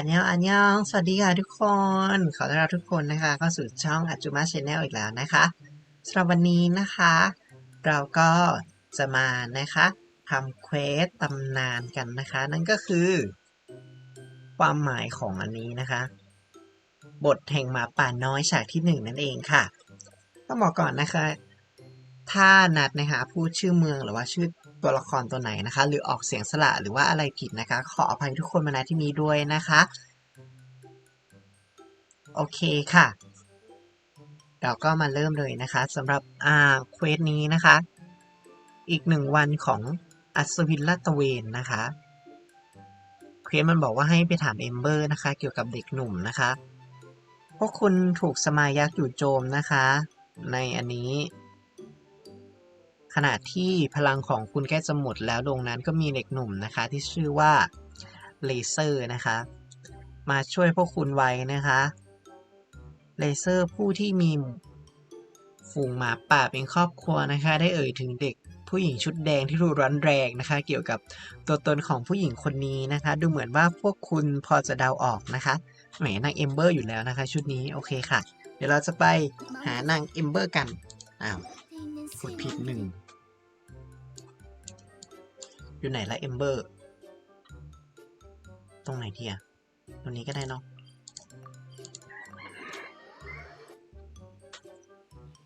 อันยองอันยองสวัสดีค่ะทุกคน ขอต้อนรับทุกคนนะคะเข้าสู่ช่องอัจจุมาชแนลอีกแล้วนะคะสำหรับวันนี้นะคะ เราก็จะมานะคะทำเควสตำนานกันนะคะ นั่นก็คือ ความหมายของอันนี้นะคะ บทแห่งหมาป่าน้อยฉากที่หนึ่งนั่นเองค่ะต้องบอกก่อนนะคะ ถ้านัดนะคะพูดชื่อเมืองหรือว่าชื่อ ตัวละครตัวไหนนะคะ หรือออกเสียงสระหรือว่าอะไรผิดนะคะ ขออภัยทุกคนมาณที่นี้ด้วยนะคะ โอเคค่ะ เราก็มาเริ่มเลยนะคะสำหรับอ่าเควสนี้นะคะ อีกหนึ่งวันของอัศวินลาตเวนนะคะเควสมันบอกว่าให้ไปถามเอมเบอร์นะคะ เกี่ยวกับเด็กหนุ่มนะคะ พวกคุณถูกสมายักษ์อยู่โจมนะคะ ในอันนี้ ขณะที่พลังของคุณใกล้จะหมดแล้วดวงนั้นก็มีเด็กหนุ่มนะคะ ที่ชื่อว่าเลเซอร์นะคะ มาช่วยพวกคุณไว้นะคะเลเซอร์ผู้ที่มีฝูงหมาป่าเป็นครอบครัวนะคะ ได้เอ่ยถึงเด็กผู้หญิงชุดแดงที่ดูร้อนแรงนะคะ เกี่ยวกับตัวตนของผู้หญิงคนนี้นะคะ ดูเหมือนว่าพวกคุณพอจะเดาออกนะคะแหมนางเอมเบอร์อยู่แล้วนะคะ ชุดนี้โอเคค่ะ เดี๋ยวเราจะไปหานางเอมเบอร์กันอ้าวกดผิดหนึ่ง อยู่ไหนละเอมเบอร์ ตรงไหนทีอะตรงนี้ก็ได้เนาะ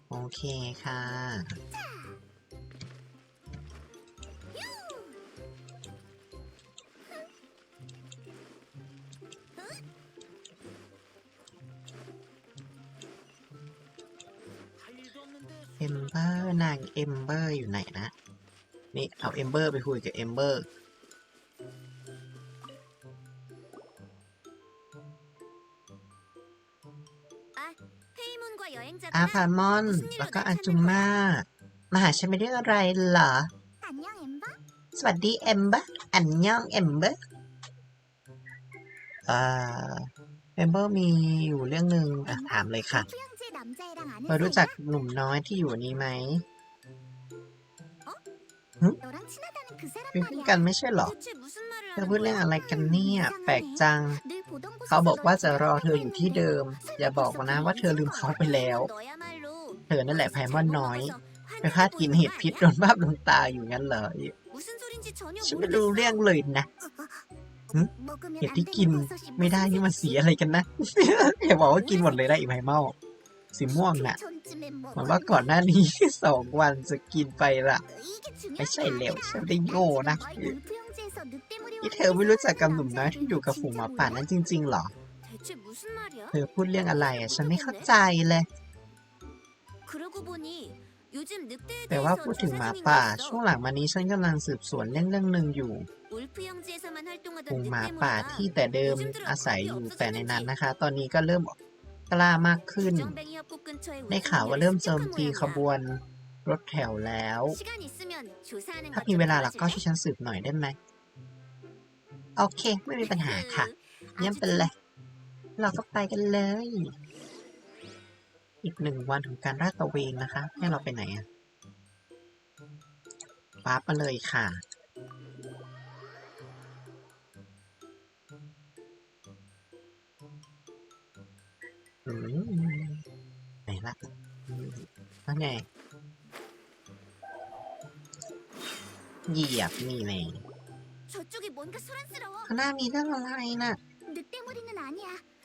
โอเคค่ะ เอมเบอร์นางเอมเบอร์อยู่ไหนนะ นี่เอาเอมเบอร์ไปคุยกับเอมเบอร์อาฟามอน แล้วก็อาจุม่ามาหาฉันไม่ได้อะไรเหรอ สวัสดีเอมเบอร์อันยองเอมเบอร์อ่าเอมเบอร์มีอยู่เรื่องหนึ่งถามเลยค่ะเรารู้จักหนุ่มน้อยที่อยู่นี้ไหม เป็นเพื่อนกันไม่ใช่หรอ เธอพูดเรื่องอะไรกันเนี่ย แปลกจัง เขาบอกว่าจะรอเธออยู่ที่เดิม อย่าบอกนะว่าเธอลืมเขาไปแล้ว เธอนั่นแหละไพมอนน้อยไปพลาดกินเห็ดพิษโดนบ้าบลงตาอยู่งั้นเหรอ ฉันไม่รู้เรื่องเลยนะเห็ดที่กินไม่ได้นี่มันสีอะไรกันนะอย่าบอกว่ากินหมดเลยได้อีกไพเมา สีม่วงน่ะเหมือว่าก่อนหน้านี้สองวันจะกินไปละไม่ใช่แล้วฉันได้โง่นะที่เธอไม่รู้จักกับหนุ่มน้อยที่อยู่กับฝูงหมาป่านั้นจริงๆหรอ เธอพูดเรื่องอะไรอะฉันไม่เข้าใจเลย แต่ว่าพูดถึงหมาป่า ช่วงหลังมานี้ฉันกำลังสืบสวนเรื่องเรื่องหนึ่งอยู่ฝูงหมาป่าที่แต่เดิมอาศัยอยู่แต่ในนั้นนะคะ ตอนนี้ก็เริ่ม กล้ามากขึ้น ได้ข่าวว่าเริ่มโจมตีขบวนรถแถวแล้ว ถ้ามีเวลาหลักก็ช่วยฉันสืบหน่อยได้ไหม โอเค ไม่มีปัญหาค่ะเยี่ยมเป็นเลย เราก็ไปกันเลย อีกหนึ่งวันของการราดตะเวนนะคะ ให้เราไปไหนอะปั๊บมาเลยค่ะ ไหนล่ะนั่นไงเหยียบนี่เลยข้างหน้ามีเรื่องอะไรน่ะ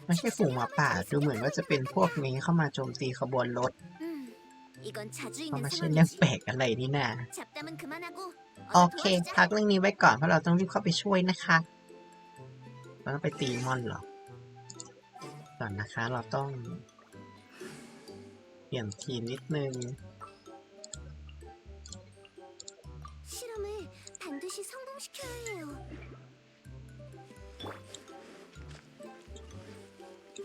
ไม่ใช่ฝูงหมาป่าดูเหมือนว่าจะเป็นพวกนี้เข้ามาโจมตีขบวนรถมันไม่ใช่เรื่องแปลกอะไรนี่นะโอเค พักเรื่องนี้ไว้ก่อนเพราะเราต้องรีบเข้าไปช่วยนะคะแล้วไปตีมอนหรอ อนนะคะ เราต้อง เปลี่ยนทีมนิดนึง 실험을 반드시 성공시켜야 해요.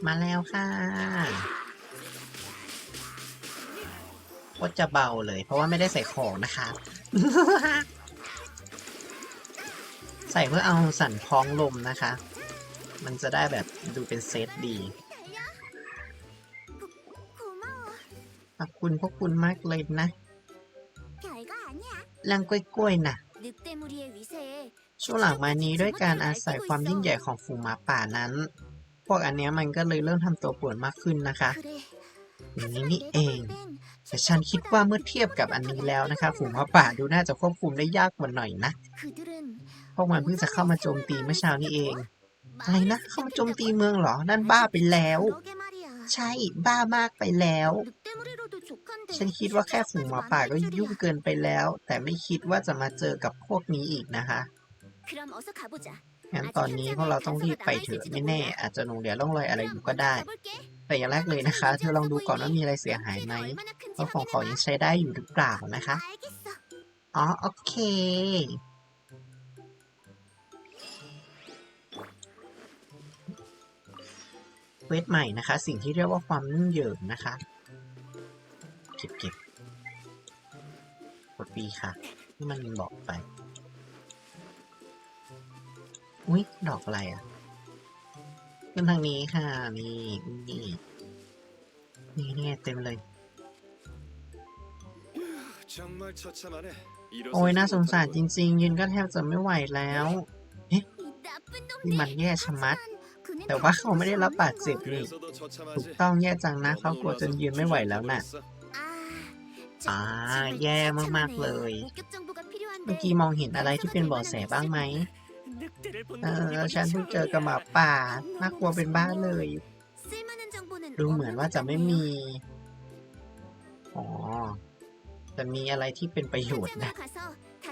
มาแล้วค่ะโคตรจะเบาเลย เพราะว่าไม่ได้ใส่ของนะคะ ใส่เพื่อเอาสั่นคล้องลมนะคะ มันจะได้แบบดูเป็นเซตดี ขอบคุณพวกคุณมากเลยนะลังกล้วยๆนะ่ะ ช่วงหลังมานี้ด้วยการอาศัยความยิ่งใหญ่ของฝูงหมาป่านั้น พวกอันเนี้ยมันก็เลยเริ่มทำตัวป่วนมากขึ้นนะคะอย่างนี้นี่เอง แต่ฉันคิดว่าเมื่อเทียบกับอันนี้แล้วนะคะฝูงหมาป่าดูน่าจะควบคุมได้ยากกว่าหน่อยนะพวกมันเพิ่งจะเข้ามาโจมตีเมื่อเช้านี้เองอะไรนะเข้ามาโจมตีเมืองเหรอนั่นบ้าไปแล้ว ใช่บ้ามากไปแล้ว ฉันคิดว่าแค่ฝูงหมาป่าก็ยุ่งเกินไปแล้ว แต่ไม่คิดว่าจะมาเจอกับพวกนี้อีกนะคะงั้นตอนนี้พวกเราต้องรีบไปเถอะไม่แน่ อาจจะหลงเหลือร่องรอยอะไรอยู่ก็ได้ แต่อย่างแรกเลยนะคะ เธอลองดูก่อนว่ามีอะไรเสียหายไหมว่าของของยังใช้ได้อยู่หรือเปล่านะคะ อ๋อโอเค เวทใหม่นะคะ สิ่งที่เรียกว่าความนุ่งเยิ่มนะคะ เก็บเก็บกดปีค่ะที่มันบอกไป อุ้ยดอกอะไรอะ่ะขึ้นทางนี้ค่ะนี่นี่นี่นี่เต็มเลย โอ้ยน่าสงสารจริง ๆ ยืนก็แทบจะไม่ไหวแล้วเฮ้ยมันแย่ชะมัด แต่ว่าเขาไม่ได้รับบาดเจ็บนี่ถูกต้องแย่จังนะเขากลัวจนยืนไม่ไหวแล้วน่ะอ่าแย่มากๆเลย เมื่อกี้มองเห็นอะไรที่เป็นเบาะแสบ้างไหมเออฉันเพิ่งเจอกระหมาป่าน่ากลัวเป็นบ้าเลย ดูเหมือนว่าจะไม่มี อ๋อแต่มีอะไรที่เป็นประโยชน์นะ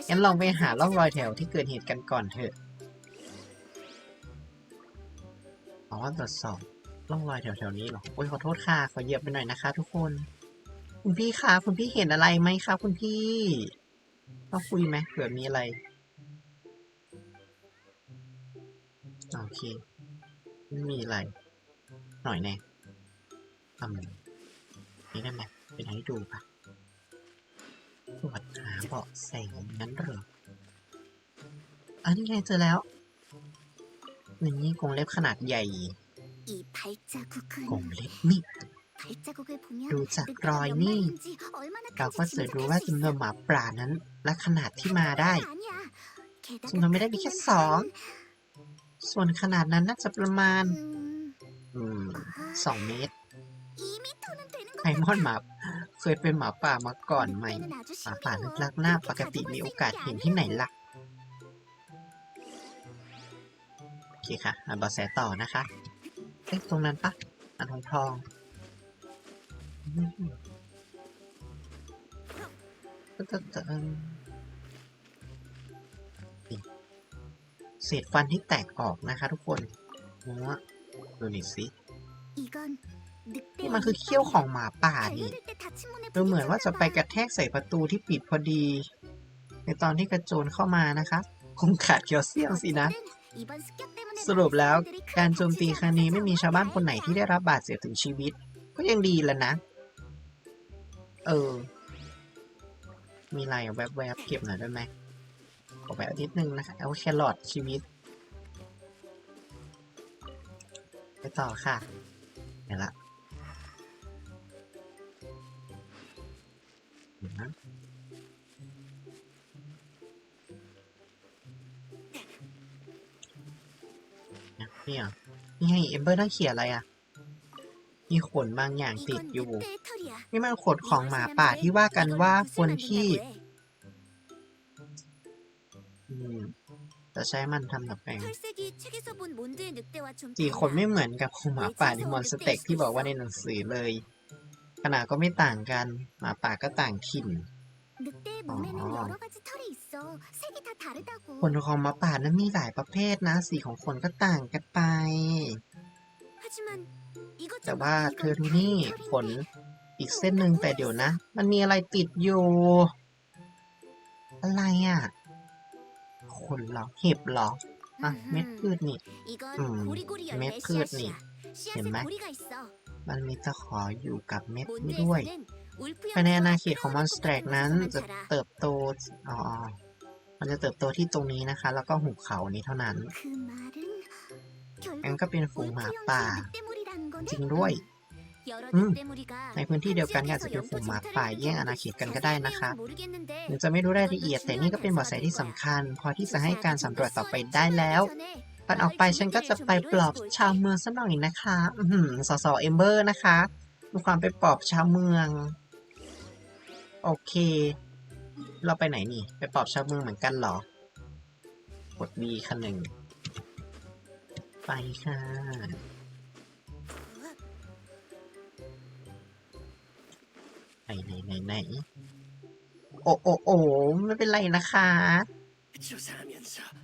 งั้นลองไปหาร่องรอยแถวที่เกิดเหตุกันก่อนเถอะ อ๋อตรวจสอบร่องรอยแถวๆนี้หรอโอ้ยขอโทษค่ะ ขอเหยียบไปหน่อยนะคะ ทุกคน คุณพี่คะคุณพี่เห็นอะไรไหมคะคุณพี่ต้องคุยไหมเผื่อมีอะไร โอเค ไม่มีอะไร หน่อยแน่ทำนี่ได้ไหมเป็นให้ดูปะตรวจหาเบาะแสงั้นเหรออันนี้ไงเจอแล้ว นี้กรงเล็บขนาดใหญ่กรงเล็บนี่ ดูจากรอยนี่ เราก็เสืบรู้ว่าจำนวนหมาป่านั้น และขนาดที่มาได้จำนวนไม่ได้แค่สอง ส่วนขนาดนั้นน่าจะประมาณสองเมตรไอมอนหมาเคยเป็นหมาป่ามาก่อนไหมหมาป่าลึกลักหน้าปกติมีโอกาสเห็นที่ไหนล่ะ อเคค่ะอ่านบอแสต่อนะคะเอ๊ะตรงนั้นปะอันทองทองเศษฟันที่แตกออกนะคะทุกคนมัวดูนี่สินี่มันคือเขี้ยวของหมาป่าดิดูเหมือนว่าจะไปกระแทกใส่ประตูที่ปิดพอดี ในตอนที่กระโจนเข้ามานะคะ คงขาดเคลเซียมสินะ สรุปแล้วการโจมตีครั้งนี้ไม่มีชาวบ้านคนไหนที่ได้รับบาดเจ็บถึงชีวิต ก็ยังดีแล้วนะ เออ มีอะไรแวบๆเก็บหน่อยได้ไหมขอแปอาทิตนึงนะคะเอาแครอทชีวิต ไปต่อค่ะเห็นละเห็นนะ เนี่ย นี่ไงเอมเบอร์นั่งเขียนอะไรอะ มีขนบางอย่างติดอยู่ นี่มันขนของหมาป่าที่ว่ากันว่าคนที่ อืมจะใช้มันทำดับแปลงสี่คนไม่เหมือนกับของหมาป่าในมอนสเต็กที่บอกว่าในหนังสือเลย ขนาดก็ไม่ต่างกัน หมาป่าก็ต่างถิ่น อ๋อ ผลของมะป่านั้นมีหลายประเภทนะ สีของขนก็ต่างกันไป แต่ว่าเธอดูนี่ขนอีกเส้นหนึ่งแต่เดี๋ยวนะ มันมีอะไรติดอยู่ อะไรอะ่ะขนหรอเห็บหรออะเม็ดพืชนี่อืมเม็ดพืชนี่ เห็นไหมมันมีตะขออยู่กับเม็ดนี้ด้วยภายในอนาเขตของมอนสเตรกนั้นจะเติบโตอ๋อ มันจะเติบโตที่ตรงนี้นะคะ แล้วก็หุบเขานี้เท่านั้นงั้นก็เป็นฝูงหมาป่า จริงด้วยในพื้นที่เดียวกันอาจจะเป็นฝูงหมาป่าแย่งอาณาเขตกันก็ได้นะคะหนูจะไม่รู้รายละเอียด แต่นี่ก็เป็นบทแสที่สำคัญ พอที่จะให้การสำรวจต่อไปได้แล้วปันออกไปฉันก็จะไปปลอบชาวเมืองสักหน่อยนะคะสอสอเอมเบอร์นะคะมีความไปปลอบชาวเมือง โอเค เราไปไหนนี่ ไปปอบชาวเมืองเหมือนกันเหรอ กด B คันหนึ่ง ไปค่ะ ไหนไหนไหนไหนโอ้โอ้โอ้ไม่เป็นไรนะคะ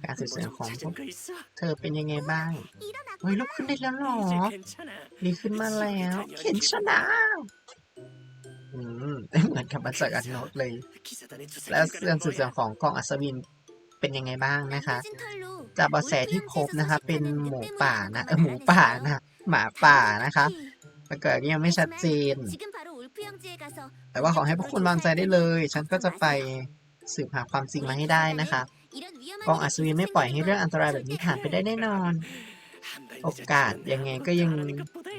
การสื่อสารของพวกเธอเป็นยังไงบ้าง เฮ้ยลุกขึ้นได้แล้วหรอ ดีขึ้นมาแล้ว เข็นชนะ เหมือนกับมาจากอันโนตเลย แล้วเรื่องสื่อสารของกองอัศวินเป็นยังไงบ้างนะคะ จากเบาะแสที่พบนะคะ เป็นหมูป่านะหมูป่านะหมาป่านะคะแต่เกิดยังไม่ชัดเจน แต่ว่าขอให้พวกคุณวางใจได้เลย ฉันก็จะไปสืบหาความจริงมาให้ได้นะคะกองอัศวินไม่ปล่อยให้เรื่องอันตรายแบบนี้ผ่านไปได้แน่นอน โอกาสยังไงก็ยัง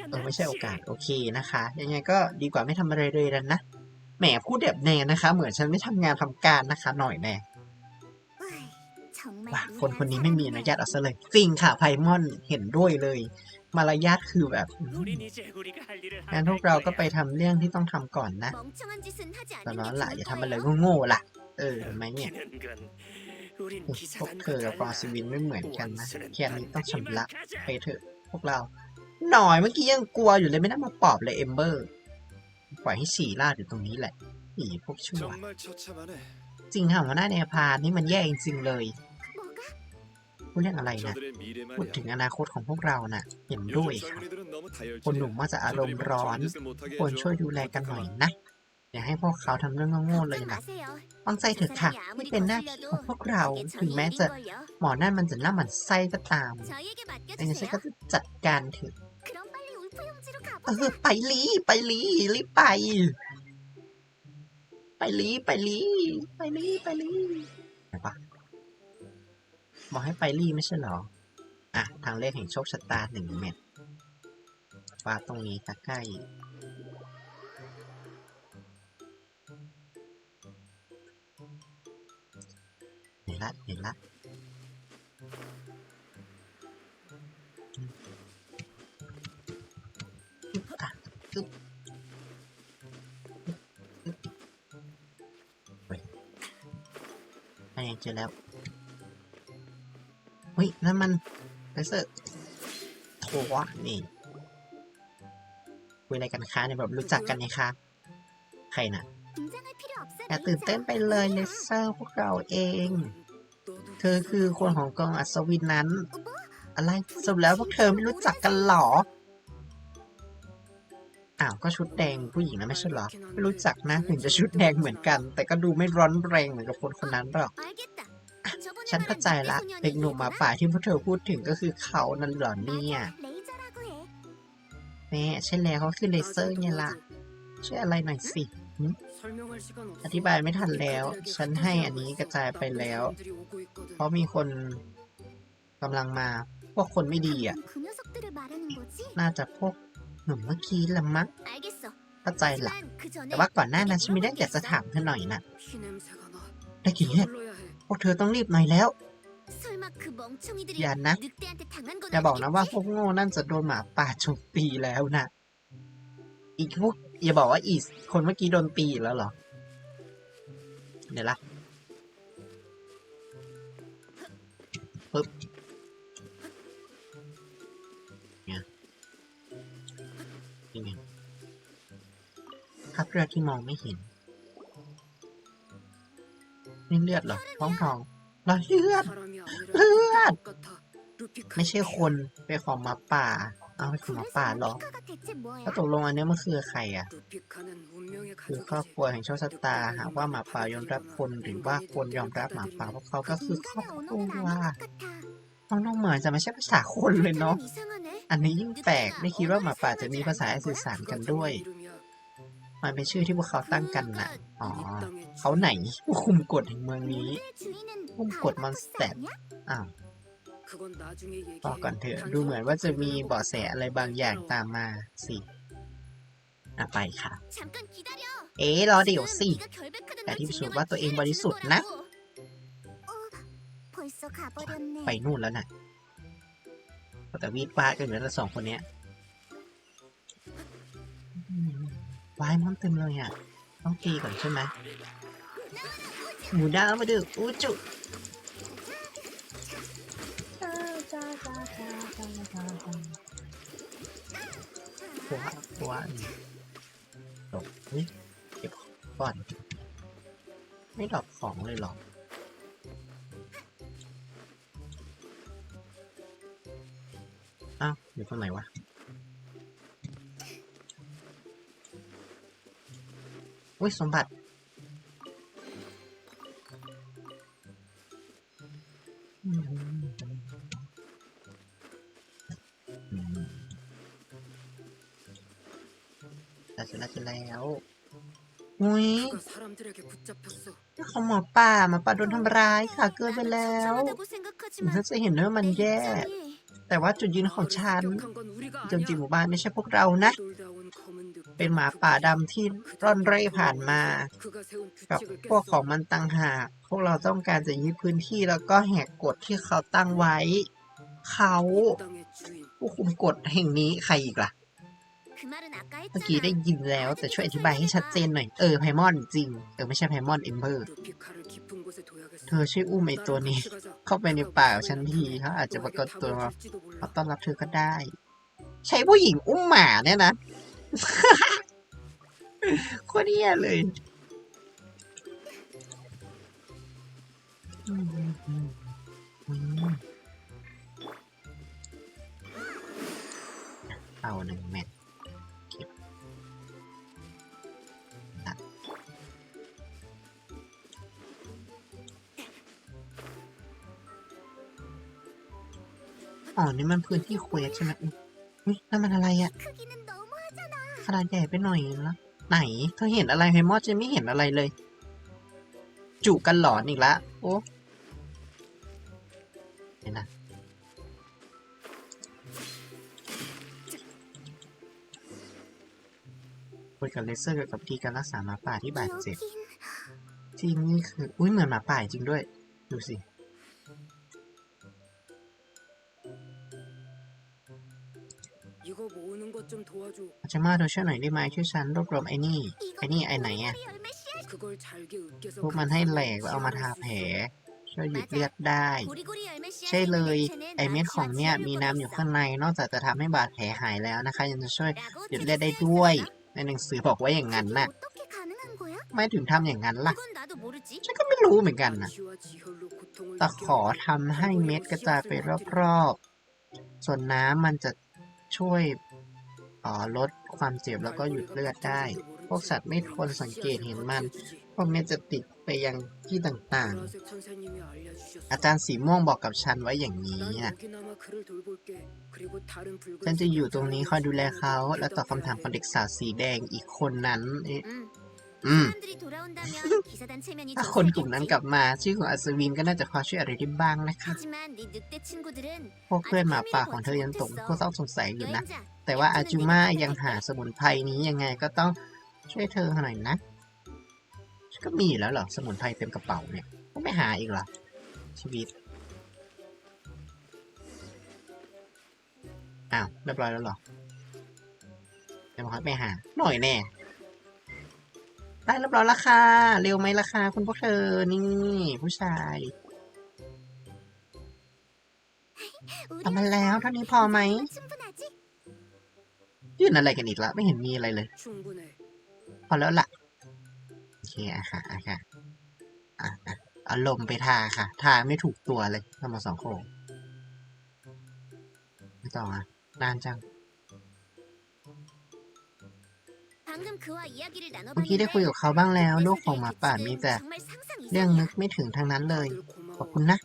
เออไม่ใช่โอกาสโอเคนะคะ ยังไงก็ดีกว่าไม่ทำอะไรเลยแล้วนะ แหมพูดแบบแน่นะคะ เหมือนฉันไม่ทำงานทำการนะคะ หน่อยแน่ว่าคนคนนี้ไม่มีอนุญาตเอาซะเลย จริงค่ะไพมอนเห็นด้วยเลย มารยาทคือแบบงั้นพวกเราก็ไปทำเรื่องที่ต้องทำก่อนนะตอนตอนนั้นั้นนล่ะล่ะอย่อาย่าทำทำอะอะไรไรโง่โง่ๆล่ะ เออเห็นไหมเนี่ยพพววกกเธเธออกักับบกกอองงอัอัศศวิวินนไม่ไม่เหเหมืมืออนนกักันนนะนะแค่แค่นี้นี้ต้ต้อองงชำชำระระไปไปเถอะพวกเรา หน่อยเมื่อกี้ยังกลัวอยู่เลยไม่น่ามาปลอบเลยเอมเบอร์ ปล่อยให้ฉี่ลาดอยู่ตรงนี้แหละหนีพวกชั่ว จริงค่ะหัวหน้าในพานนี่มันแย่จริงเลยพูดเรื่องอะไรนะพูดถึงอนาคตของพวกเรานะ่ะเห็นด้วยค่ะคนหนุ่มมากจะอารมณ์ร้อน ควรช่วยดูแลกันหน่อยนะ อย่าให้พวกเขาทำเรื่องโง่ๆเลยนะตั้งใจเถอะค่ะที่เป็นหน้าที่ของพวกเรา ถึงแม้จะหมอนั่นมันจะหน้าหมันไส้ก็ตามแต่ฉันก็จะจัดการเถอะ เออไปลีไปลีรีบไป ไปลีไปลีไปลีไปลีไหนปะบอกให้ไปลีไม่ใช่หรอ อะ ทางเลขแห่งโชคชะตาหนึ่งเม็ดวาดตรงนี้ค่ะใกล้เห็นละเห็นละ อะอึ๊บอึ๊บอึ๊บเฮ้ยเจอแล้วเฮ้ยนั่นมันเลเซอร์โถวะนี่คุยอะไรกันคะเนี่ยแบบรู้จักกันนี่คะใครน่ะอย่าตื่นเต้นไปเลยเลเซอร์พวกเราเอง เธอคือคนของกองอัศวินนั้น อะไรสรุปแล้วพวกเธอไม่รู้จักกันหรอาวก็ชุดแดงผู้หญิงนะไม่ใช่เหรอ ไม่รู้จักนะถึงจะชุดแดงเหมือนกัน แต่ก็ดูไม่ร้อนแรงเหมือนกับคนคนนั้นหรอก ฉันเข้าใจละ เด็กหนุ่มหมาป่าที่พวกเธอพูดถึงก็คือเขานั่นเหรอเนี่ยแม่ใช่แล้วเขาคือเลเซอร์ไงล่ะช่วยอะไรหน่อยสิอธิบายไม่ทันแล้ว ฉันให้อันนี้กระจายไปแล้ว เพราะมีคนกำลังมา พวกคนไม่ดีอะ น่าจะพวก หนุ่มเมื่อกี้ละมั้งเข้าใจละแต่ว่าก่อนหน้านั้นฉันมีเรื่องอยากจะถามเธอหน่อยน่ะได้กลินเลือดพวกเธอต้องรีบหน่อยแล้วอย่านะอย่าบอกนะว่าพวกโง่นั่นจะโดนหมาป่าโจมตีแล้วนะอีกพวกอย่าบอกว่าอีสคนเมื่อกี้โดนตีอีกแล้วเหรอเดี๋ยวละปึ๊บ นี่ไงครับเรือที่มองไม่เห็น นี่เลือดเหรอท้องทองรอยเลือด เลือด ไม่ใช่คนเป็นของหมาป่า เอาเป็นของหมาป่าเหรอถ้าตกลงอันนี้มันคือใครอะ คือครอบครัวแห่งโชคชะตาหากว่าหมาป่ายอมรับคนหรือว่าคนยอมรับหมาป่าพวกเขาก็คือครอบครัวฟังดูเหมือนจะไม่ใช่ภาษาคนเลยเนาะ อันนี้ยิ่งแปลกไม่คิดว่าหมาป่าจะมีภาษาสื่อสารกันด้วย มันเป็นชื่อที่พวกเขาตั้งกันนะอ๋อ เขาไหนผู้คุมกฎแห่งเมืองนี้ผู้คุมกฎมอนสเตดอ้าวบอกก่อนเถอะดูเหมือนว่าจะมีเบาะแสอะไรบางอย่างตามมาสิอะไปค่ะ เอ๊รอเดี๋ยวสิ แต่ที่พิสูจน์ว่าตัวเองบริสุทธิ์นะ ไปนู่นแล้วนะ่ะ แต่วีดวาดกันอยู่แล้วสองคนเนี้ยอืมวายมันเต็มเลยอะ ต้องตีก่อนใช่ไหมหมูดาวมาดูอูจุตัวตัวตกเฮ้ยเก็บก่อน ไม่ดรอกของเลยหรอ อ้าวอยู่ตรงไหนวะ อุ้ย สมบัติ อืมอืมแล้วเสร็จแล้วเสร็จแล้วอุ้ย 그가 사람들에게 붙잡혔어. เขาหมอป่าหมาป่าโดนทำร้ายค่ะ เกินไป 나도 แล้ว 처참하다고 생각하지만 ฉันจะเห็นว่ามัน 내 แย่ 입장이 แต่ว่าจุดยืนของฉันจริงๆหมู่บ้านไม่ใช่พวกเรานะ เป็นหมาป่าดำที่ร่อนเร่ผ่านมากับพวกของมันตังหาพวกเราต้องการจะยึดพื้นที่แล้วก็แหกกฎที่เขาตั้งไว้ เขาผู้คุมกฎแห่งนี้ใครอีกล่ะเมื่อกี้ได้ยินแล้วแต่ช่วยอธิบายให้ชัดเจนหน่อย เออไพมอนจริง เออไม่ใช่ไพมอนเอมเบอร์ เธอช่วยอุ้มไอตัวนี้ เข้าไปในป่าของฉันทีเขาอาจจะปรากฏตัวมาต้อนรับเธอก็ได้ ใช้ผู้หญิงอุ้มหมาเนี่ยนะโคตรเหี้ยเลย เอาหนึ่งเม็ด อ๋อนี่มันพื้นที่เควสใช่ไหมนี่นั่นมันอะไรอะขนาดใหญ่ไปหน่อยแล้วไหนเธอเห็นอะไรไฮมอดจะไม่เห็นอะไรเลย จุกันหลอนอีกละโอ้เห็นนะคุยกับเลเซอร์เกี่กับทีการรักษาหมาป่าที่บาดเจ็บที่นี่คือ อุ้ยเหมือนหมาป่าจริงด้วย ดูสิ อาจะมาดูช่วยหน่อยได้ไหมช่วยฉันรวบรวมไอ้นี่ไอ้นี่ไอ้ไหนอะพวกมันให้แหลกแล้วเอามาทาแผลช่วยหยุดเลือดได้ ใช่เลยไอเม็ดของเนี่ยมีน้ำอยู่ข้างในนอกจากจะทำให้บาดแผลหายแล้วนะคะ ยังจะช่วยหยุดเลือดได้ด้วย ในหนังสือบอกไว้อย่างนั้นนะ่ะไม่ถึงทำอย่างนั้นล่ะฉันก็ไม่รู้เหมือนกันนะแต่ขอทำให้เม็ดกระจายไปรอบๆส่วนน้ำมันจะช่วย ออลดความเจ็บแล้วก็หยุดเลือดได้ พวกสัตว์ไม่ทนสังเกตเห็นมันพวกมันจะติดไปยังที่ต่างๆ อาจารย์สีม่วงบอกกับฉันไว้อย่างนี้นะฉันจะอยู่ตรงนี้คอยดูแลเขา และตอบคำถามของเด็กสาวสีแดงอีกคนนั้นอืมถ้าคนกลุ่มนั้นกลับมา ชื่อของอัศวินก็น่าจะพอช่วยอะไรได้บ้างนะคะ พวกเพื่อนหมาป่าของเธอยังตกพวกเศร้าสงสัยอยู่นะ แต่ว่าอาจูมายังหาสมุนไพรนี้ยังไงก็ต้องช่วยเธอหน่อยนะก็มีแล้วเหรอ สมุนไพรเต็มกระเป๋าเนี่ย ก็ไม่หาอีกหรอ ชีวิต อ้าว เรียบร้อยแล้วเหรอจะมาคอยไปหา หน่อยแน่ได้เรียบร้อยราคาเร็วไหมราคาคุณพวกเธอ นี่ ผู้ชายทำมาแล้วเท่านี้พอไหม ยื่นอะไรกันอีกละไม่เห็นมีอะไรเลย พอแล้วละโอเคอะค่ะอะค่ะอะอารมณ์ไปทาค่ะ ทาไม่ถูกตัวเลยทำมาสองโคงไม่ต่ออะนานจังเมื่อกี้ได้คุยกับเขาบ้างแล้ว โลกของหมาป่ามีแต่เรื่องนึกไม่ถึงทั้งนั้นเลย ขอบคุณนะ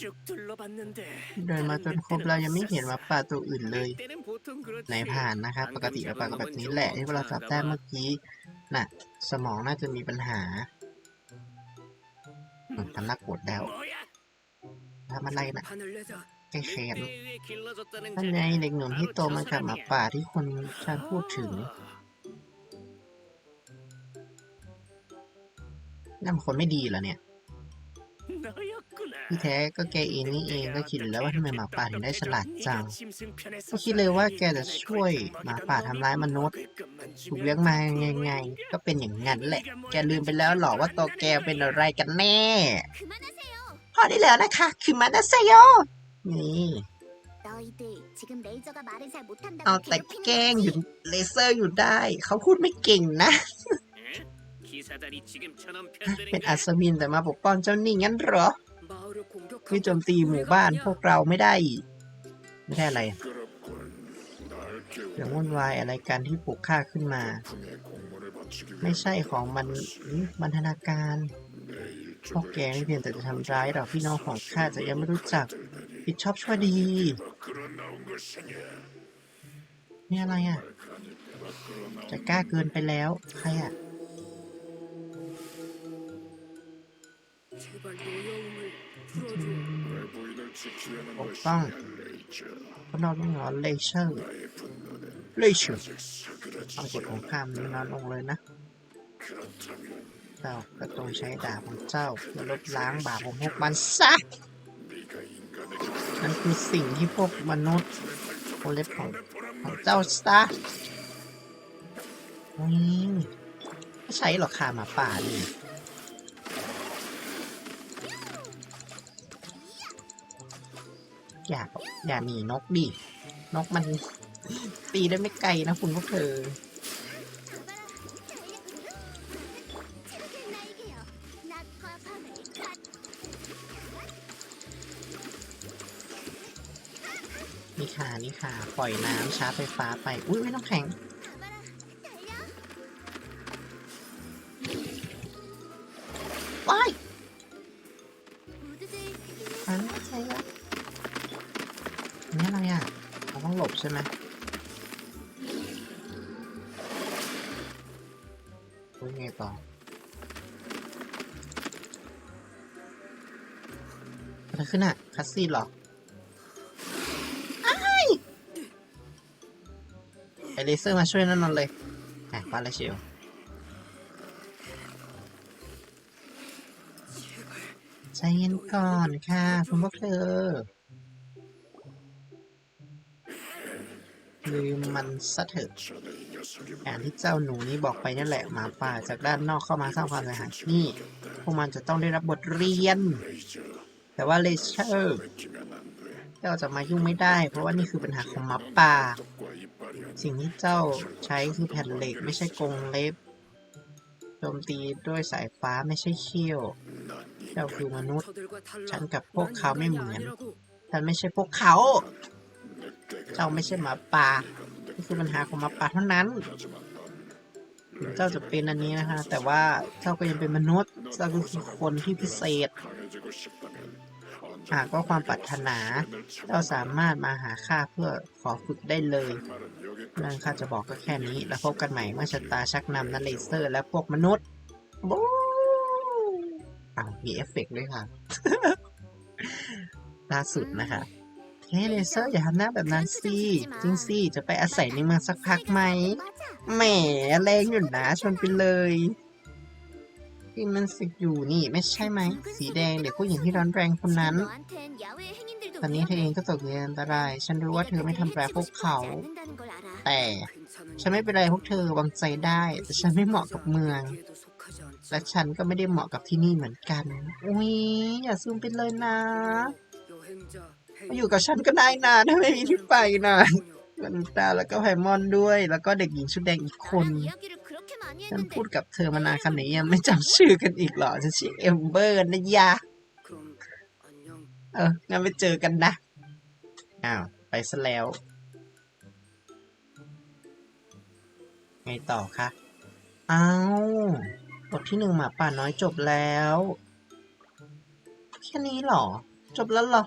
쭉 둘러봤는데 เดินมาจนครบเรายังไม่เห็นหมาป่าตัวอื่นเลย 때는 보통 그렇지 ไหนผ่านนะครับ ปกติหมาป่าก็แบบนี้แหละที่เราจับได้เมื่อกี้ น่ะ สมองน่าจะมีปัญหาอืมทำหน้ากดแล้ว 뭐야 ทำอะไรน่ะ 판을 내자. แก้แค้น 늑대 위에 길러졌다는 นั่นไงเด็กหนุ่มที่โตมากับหมาป่าที่คนชอบพูดถึง นั่นมันคนไม่ดีเหรอเนี่ย 너였구나. ที่แท้ก็แกเองนี่เองก็คิดแล้วว่าทำไมหมาป่าถึงได้ฉลาดจังก็คิดเลยว่าแกจะช่วยหมาป่าทำร้ายมนุษย์ ถูกเลี้ยงมาไงไง ก็เป็นอย่างนั้นแหละ แกลืมไปแล้วหรอว่าตัวแกเป็นอะไรกันแน่พอได้แล้วนะคะคือมานาเซโยนี่เอาแต่แกงอยู่เลเซอร์อยู่ได้ เขาพูดไม่เก่งนะ เป็นอัศวินแต่มาปกป้องเจ้านี่งั้นเหรอ คือโจมตีหมู่บ้านพวกเราไม่ได้ ไม่ได้อะไรอย่างวุ่นวายอะไรกันที่ปลุกข้าขึ้นมา ไม่ใช่ของมันบรรณาการพวกแกไม่เพียงแต่จะทำร้ายเราพี่น้องของข้าจะยังไม่รู้จักผิดชอบชั่วดี นี่อะไรอะ จะกล้าเกินไปแล้ว ใครอะ ปกป้องพนอกต้อนอเลเชอร์เลเชอร์เอากฎของข้ามนี้นอนลงเลยนะ เจ้าก็ต้องใช้ดาบของเจ้าเพื่อลบล้างบาปของพวกมันซะนั่นคือสิ่งที่พวกมนุษย์โอเล็บของของเจ้าซะนี่ไม่ใช่หรอกค่ะหมาป่านี่ อย่าอย่าหนีนกดิ นกมันตีได้ไม่ไกลนะคุณพวกเธอ นี่ค่ะ นี่ค่ะ ปล่อยน้ำชาร์จไฟฟ้าไป อุ้ยไม่ต้องแข็ง อุ้ยไงต่ออะไรขึ้นอะคัสซีนหรออ้ไอเลเซอร์มาช่วยนั่นนนเลยอะปาละเชียวใจเย็นก่อนค่ะคุณพวกเธอ ลืมมันซะเถอะ อย่างที่เจ้าหนูนี้บอกไปนั่นแหละหมาป่าจากด้านนอกเข้ามาสร้างความเสียหายที่นี่พวกมันจะต้องได้รับบทเรียน แต่ว่าเลเชอร์เจ้าจะมายุ่งไม่ได้ เพราะว่านี่คือปัญหาของหมาป่า สิ่งที่เจ้าใช้คือแผ่นเหล็กไม่ใช่กรงเล็บโจมตีด้วยสายฟ้าไม่ใช่เขี้ยวเจ้าคือมนุษย์ ฉันกับพวกเขาไม่เหมือน ฉันไม่ใช่พวกเขา เจ้าไม่ใช่หมาป่า นี่คือปัญหาของหมาป่าเท่านั้นถึงเจ้าจะเป็นอันนี้นะคะ แต่ว่าเจ้าก็ยังเป็นมนุษย์เจ้าก็คือคนที่พิเศษ หากว่าความปรารถนา เจ้าสามารถมาหาข้าเพื่อขอฝึกได้เลยเรื่องข้าจะบอกก็แค่นี้ แล้วพบกันใหม่เมื่อชะตาชักนำนันเลเซอร์ และพวกมนุษย์บู๊อ้าวมีเอฟเฟกต์ด้วยค่ะ ล่าสุดนะคะ เฮ้เลเซอร์อย่าทำหน้าแบบนั้นสิจริงสิจะไปอาศัยในเมืองสักพักไหมแหมแรงอยู่นะชนไปเลยทีมันสิอยู่นี่ไม่ใช่ไหม สีแดงเด็กผู้หญิงที่ร้อนแรงคนนั้น ตอนนี้เธอเองก็ตกอยู่ในอันตราย ฉันรู้ว่าเธอไม่ทำแปรพวกเขา แต่ฉันไม่เป็นไรพวกเธอวางใจได้ แต่ฉันไม่เหมาะกับเมือง และฉันก็ไม่ได้เหมาะกับที่นี่เหมือนกัน อุ้ยอย่าซูมไปเลยนะ อยู่กับฉันก็ได้นะถ้าไม่มีที่ไปนะกันตาแล้วก็แฮมอนด้วย แล้วก็เด็กหญิงชุดแดงอีกคนฉันพูดกับเธอมานานขนาดนี้ยังไม่จำชื่อกันอีกหรอฉันชื่อเอมเบอร์นะยะเอองั้นไปเจอกันนะอ้าวไปซะแล้ว ไงต่อคะอ้าวบทที่หนึ่งหมาป่าน้อยจบแล้ว แค่นี้หรอ จบแล้วหรอ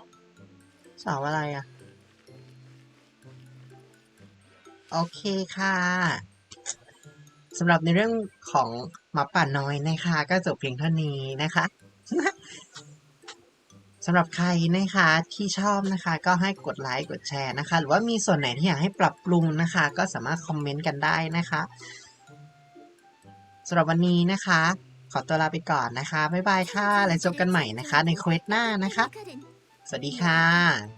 สาวอะไรอะโอเคค่ะสำหรับในเรื่องของหมาป่าน้อยนะคะ ก็จบเพียงเท่านี้นะคะสำหรับใครนะคะที่ชอบนะคะ ก็ให้กดไลค์กดแชร์นะคะ หรือว่ามีส่วนไหนที่อยากให้ปรับปรุงนะคะ ก็สามารถคอมเมนต์กันได้นะคะสำหรับวันนี้นะคะ ขอตัวลาไปก่อนนะคะ บ๊ายบายค่ะ แล้วจอกันใหม่นะคะ ในเควสหน้านะคะ สวัสดีค่ะ